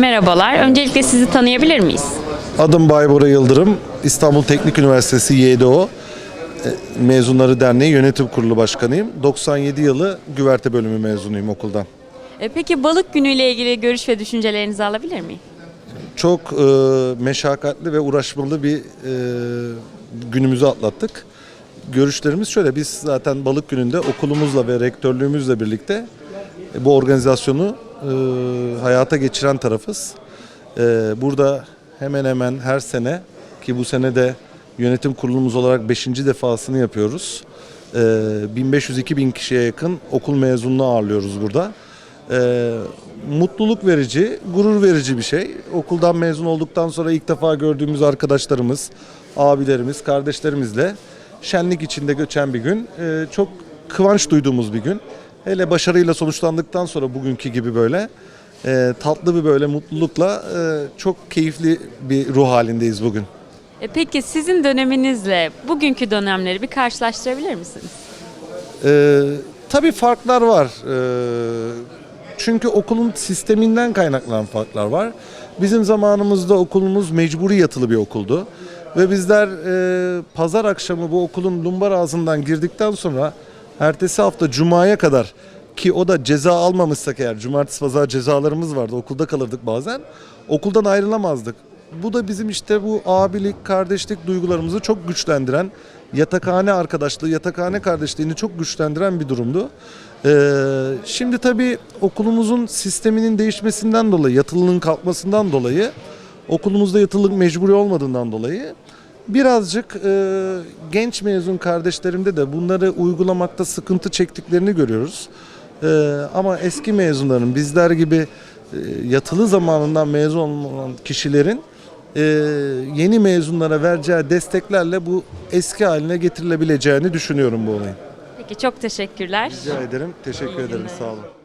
Merhabalar. Öncelikle sizi tanıyabilir miyiz? Adım Baybora Yıldırım. İstanbul Teknik Üniversitesi YDO e, Mezunları Derneği Yönetim Kurulu Başkanıyım. 97 yılı güverte bölümü mezunuyum okuldan. E, Peki balık günüyle ilgili görüş ve düşüncelerinizi alabilir miyim? Çok e, meşakkatli ve uğraşmalı bir e, günümüzü atlattık. Görüşlerimiz şöyle, biz zaten balık gününde okulumuzla ve rektörlüğümüzle birlikte e, bu organizasyonu e, hayata geçiren tarafız. E, burada hemen hemen her sene ki bu sene de yönetim kurulumuz olarak 5. defasını yapıyoruz. E, 1500-2000 kişiye yakın okul mezununu ağırlıyoruz burada. E, mutluluk verici, gurur verici bir şey. Okuldan mezun olduktan sonra ilk defa gördüğümüz arkadaşlarımız, abilerimiz, kardeşlerimizle şenlik içinde geçen bir gün. E, çok kıvanç duyduğumuz bir gün. Hele başarıyla sonuçlandıktan sonra bugünkü gibi böyle e, tatlı bir böyle mutlulukla e, çok keyifli bir ruh halindeyiz bugün. E, Peki sizin döneminizle bugünkü dönemleri bir karşılaştırabilir misiniz? Ee, tabii farklar var. Ee, çünkü okulun sisteminden kaynaklanan farklar var. Bizim zamanımızda okulumuz mecburi yatılı bir okuldu. Ve bizler e, pazar akşamı bu okulun lumbar ağzından girdikten sonra ertesi hafta cumaya kadar ki o da ceza almamışsak eğer cumartesi pazar cezalarımız vardı okulda kalırdık bazen okuldan ayrılamazdık. Bu da bizim işte bu abilik, kardeşlik duygularımızı çok güçlendiren, yatakhane arkadaşlığı, yatakhane kardeşliğini çok güçlendiren bir durumdu. Ee, şimdi tabii okulumuzun sisteminin değişmesinden dolayı, yatılının kalkmasından dolayı, okulumuzda yatılılık mecburi olmadığından dolayı birazcık e, genç mezun kardeşlerimde de bunları uygulamakta sıkıntı çektiklerini görüyoruz. Ee, ama eski mezunların bizler gibi e, yatılı zamanından mezun olan kişilerin e, yeni mezunlara vereceği desteklerle bu eski haline getirilebileceğini düşünüyorum bu olayın. Peki çok teşekkürler. Rica ederim. Teşekkür ederim. Sağ olun.